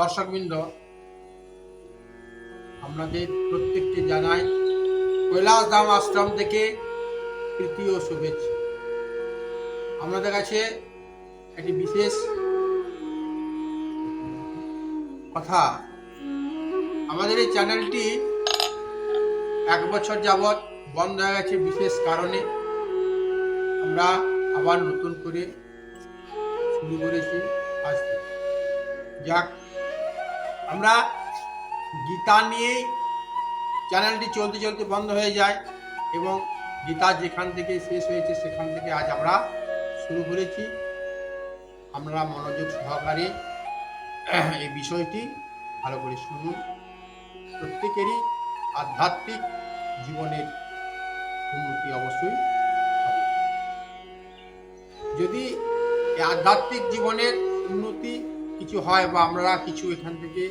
দর্শকবৃন্দ, আপনাদের প্রত্যেককে জানাই কৈলাস ধাম আশ্রম থেকে তৃতীয় শুভেচ্ছা। আপনাদের কাছে একটি বিশেষ কথা। আমাদের এই চ্যানেলটি এক বছর যাবৎ বন্ধ হয়ে গেছে বিশেষ কারণে। আমরা আবার নতুন করে শুরু করেছি। আজ থেকে যাক। আমরা গীতা নিয়েই চ্যানেলটি চলতে চলতে বন্ধ হয়ে যায় এবং গীতা যেখান থেকে শেষ হয়েছে সেখান থেকে আজ আমরা শুরু করেছি। আমরা মনোযোগ সহকারে এই বিষয়টি ভালো করে শুনুন। প্রত্যেকেরই আধ্যাত্মিক জীবনের উন্নতি অবশ্যই যদি আধ্যাত্মিক জীবনের উন্নতি কিছু হয় বা আমরা কিছু এখান থেকে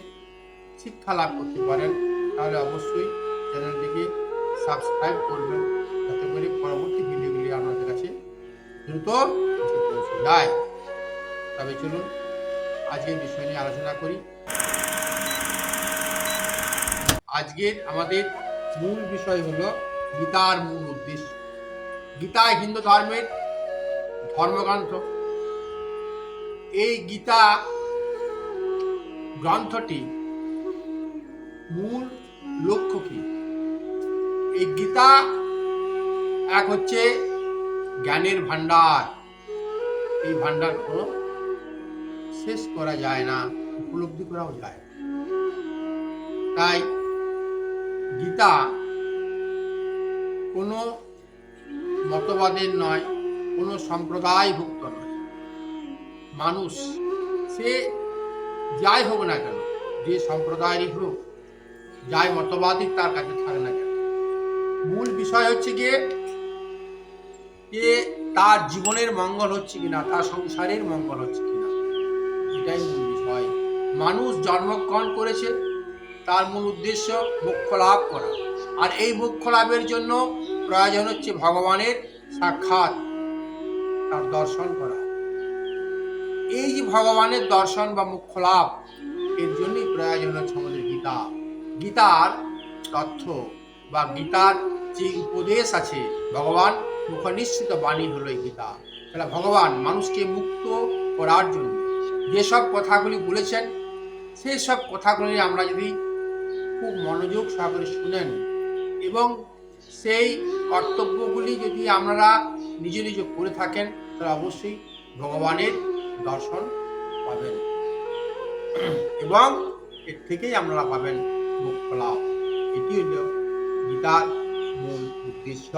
শিক্ষা লাভ করতে পারেন, তাহলে অবশ্যই চ্যানেলটিকে সাবস্ক্রাইব করবেন, যাতে করে পরবর্তী ভিডিওগুলি আপনাদের কাছে দ্রুত যায়। তবে চলুন, আজকের বিষয় নিয়ে আলোচনা করি। আজকের আমাদের মূল বিষয় হলো গীতার মূল উদ্দেশ্য। গীতা হিন্দু ধর্মের ধর্মগ্রন্থ। এই গীতা গ্রন্থটি মূল লক্ষ্য কি? এই গীতা এক হচ্ছে জ্ঞানের ভান্ডার এই ভান্ডার কোনো শেষ করা যায় না, উপলব্ধি করাও যায় তাই গীতা কোনো মতবাদের নয়, কোনো সম্প্রদায়ভুক্ত নয়। মানুষ সে যাই হোক না কেন, যে সম্প্রদায়েরই হোক, যাই মতবাদী তার কাছে থাকে না কেন। মূল বিষয় হচ্ছে গিয়ে যে তার জীবনের মঙ্গল হচ্ছে কিনা, তার সংসারের মঙ্গল হচ্ছে কিনা, এটাই মূল বিষয়। মানুষ জন্মগ্রহণ করেছে, তার মূল উদ্দেশ্য মোক্ষ লাভ করা। আর এই মোক্ষ লাভের জন্য প্রয়োজন হচ্ছে ভগবানের সাক্ষাৎ, তার দর্শন করা। এই যে ভগবানের দর্শন বা মোক্ষ লাভ এর জন্যই প্রয়োজন হচ্ছে আমাদের গীতা। গীতার তথ্য বা গীতার যে উপদেশ আছে, ভগবান মুখনিশ্চিত বাণী হলো এই গীতা। তাহলে ভগবান মানুষকে মুক্ত করার জন্য যেসব কথাগুলি বলেছেন সেই সব কথাগুলি আমরা যদি খুব মনোযোগ সহকারে শুনেন এবং সেই কর্তব্যগুলি যদি আমরা নিজে নিজে করে থাকেন, তাহলে অবশ্যই ভগবানের দর্শন পাবেন। এবং এর থেকেই আপনারা পাবেন মুক্ত লাভ এটি হল গীতার মূল উদ্দেশ্য।